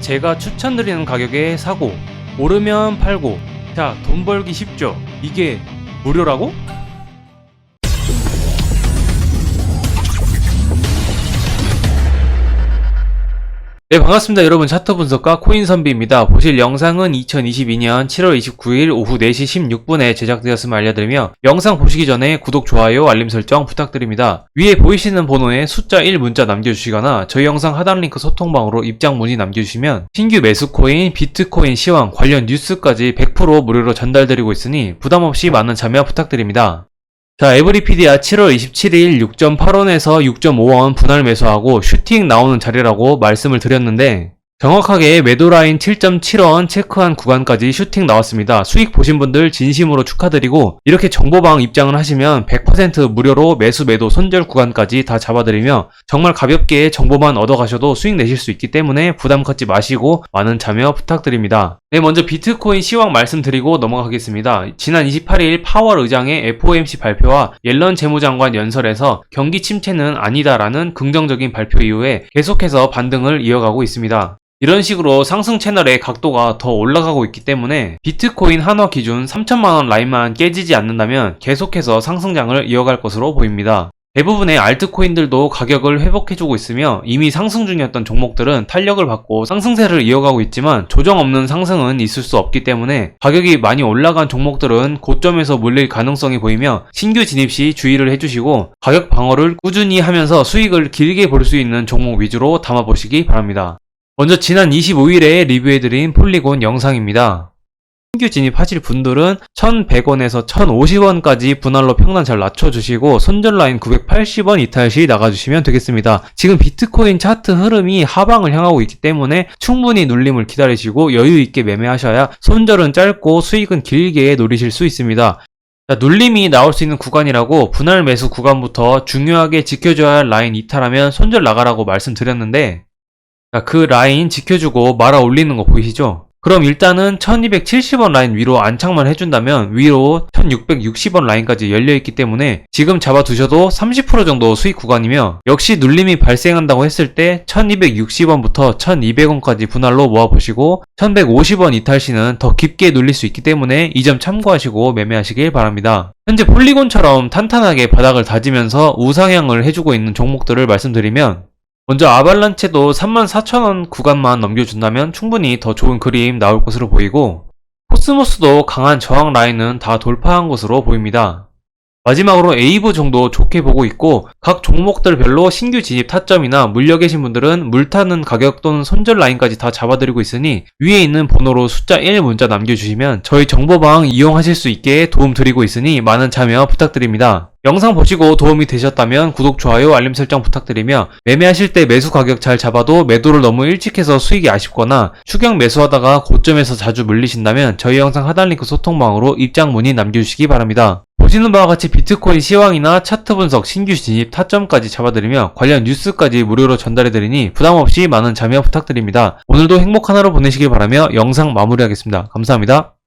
제가 추천드리는 가격에 사고 오르면 팔고 자 돈 벌기 쉽죠 이게 무료라고? 네 반갑습니다. 여러분 차트 분석가 코인 선비입니다. 보실 영상은 2022년 7월 29일 오후 4시 16분에 제작되었음을 알려드리며 영상 보시기 전에 구독, 좋아요, 알림 설정 부탁드립니다. 위에 보이시는 번호에 숫자 1 문자 남겨주시거나 저희 영상 하단 링크 소통방으로 입장 문의 남겨주시면 신규 매수 코인, 비트코인 시황 관련 뉴스까지 100% 무료로 전달드리고 있으니 부담없이 많은 참여 부탁드립니다 자, 에브리피디아 7월 27일 6.8원에서 6.5원 분할 매수하고 슈팅 나오는 자리라고 말씀을 드렸는데 정확하게 매도 라인 7.7원 체크한 구간까지 슈팅 나왔습니다. 수익 보신 분들 진심으로 축하드리고 이렇게 정보방 입장을 하시면 100% 무료로 매수 매도 손절 구간까지 다 잡아드리며 정말 가볍게 정보만 얻어가셔도 수익 내실 수 있기 때문에 부담 갖지 마시고 많은 참여 부탁드립니다. 네, 먼저 비트코인 시황 말씀드리고 넘어가겠습니다. 지난 28일 파월 의장의 FOMC 발표와 옐런 재무장관 연설에서 경기 침체는 아니다라는 긍정적인 발표 이후에 계속해서 반등을 이어가고 있습니다. 이런 식으로 상승 채널의 각도가 더 올라가고 있기 때문에 비트코인 한화 기준 3천만원 라인만 깨지지 않는다면 계속해서 상승장을 이어갈 것으로 보입니다. 대부분의 알트코인들도 가격을 회복해주고 있으며 이미 상승 중이었던 종목들은 탄력을 받고 상승세를 이어가고 있지만 조정 없는 상승은 있을 수 없기 때문에 가격이 많이 올라간 종목들은 고점에서 물릴 가능성이 보이며 신규 진입 시 주의를 해주시고 가격 방어를 꾸준히 하면서 수익을 길게 볼 수 있는 종목 위주로 담아보시기 바랍니다. 먼저 지난 25일에 리뷰해드린 폴리곤 영상입니다. 신규 진입하실 분들은 1100원에서 1050원까지 분할로 평단 잘 낮춰주시고 손절 라인 980원 이탈 시 나가주시면 되겠습니다. 지금 비트코인 차트 흐름이 하방을 향하고 있기 때문에 충분히 눌림을 기다리시고 여유 있게 매매하셔야 손절은 짧고 수익은 길게 노리실 수 있습니다. 자, 눌림이 나올 수 있는 구간이라고 분할 매수 구간부터 중요하게 지켜줘야 할 라인 이탈하면 손절 나가라고 말씀드렸는데 자, 그 라인 지켜주고 말아 올리는 거 보이시죠? 그럼 일단은 1270원 라인 위로 안착만 해준다면 위로 1660원 라인까지 열려있기 때문에 지금 잡아두셔도 30% 정도 수익 구간이며 역시 눌림이 발생한다고 했을 때 1260원부터 1200원까지 분할로 모아보시고 1150원 이탈 시는 더 깊게 눌릴 수 있기 때문에 이 점 참고하시고 매매하시길 바랍니다. 현재 폴리곤처럼 탄탄하게 바닥을 다지면서 우상향을 해주고 있는 종목들을 말씀드리면 먼저 아발란체도 34,000원 구간만 넘겨준다면 충분히 더 좋은 그림 나올 것으로 보이고 코스모스도 강한 저항 라인은 다 돌파한 것으로 보입니다. 마지막으로 에이브 정도 좋게 보고 있고 각 종목들별로 신규 진입 타점이나 물려 계신 분들은 물타는 가격 또는 손절 라인까지 다 잡아드리고 있으니 위에 있는 번호로 숫자 1 문자 남겨주시면 저희 정보방 이용하실 수 있게 도움 드리고 있으니 많은 참여 부탁드립니다. 영상 보시고 도움이 되셨다면 구독, 좋아요, 알림 설정 부탁드리며 매매하실 때 매수 가격 잘 잡아도 매도를 너무 일찍 해서 수익이 아쉽거나 추경 매수하다가 고점에서 자주 물리신다면 저희 영상 하단 링크 소통방으로 입장 문의 남겨주시기 바랍니다. 보시는 바와 같이 비트코인 시황이나 차트 분석, 신규 진입, 타점까지 잡아드리며 관련 뉴스까지 무료로 전달해드리니 부담없이 많은 참여 부탁드립니다. 오늘도 행복한 하루 보내시길 바라며 영상 마무리하겠습니다. 감사합니다.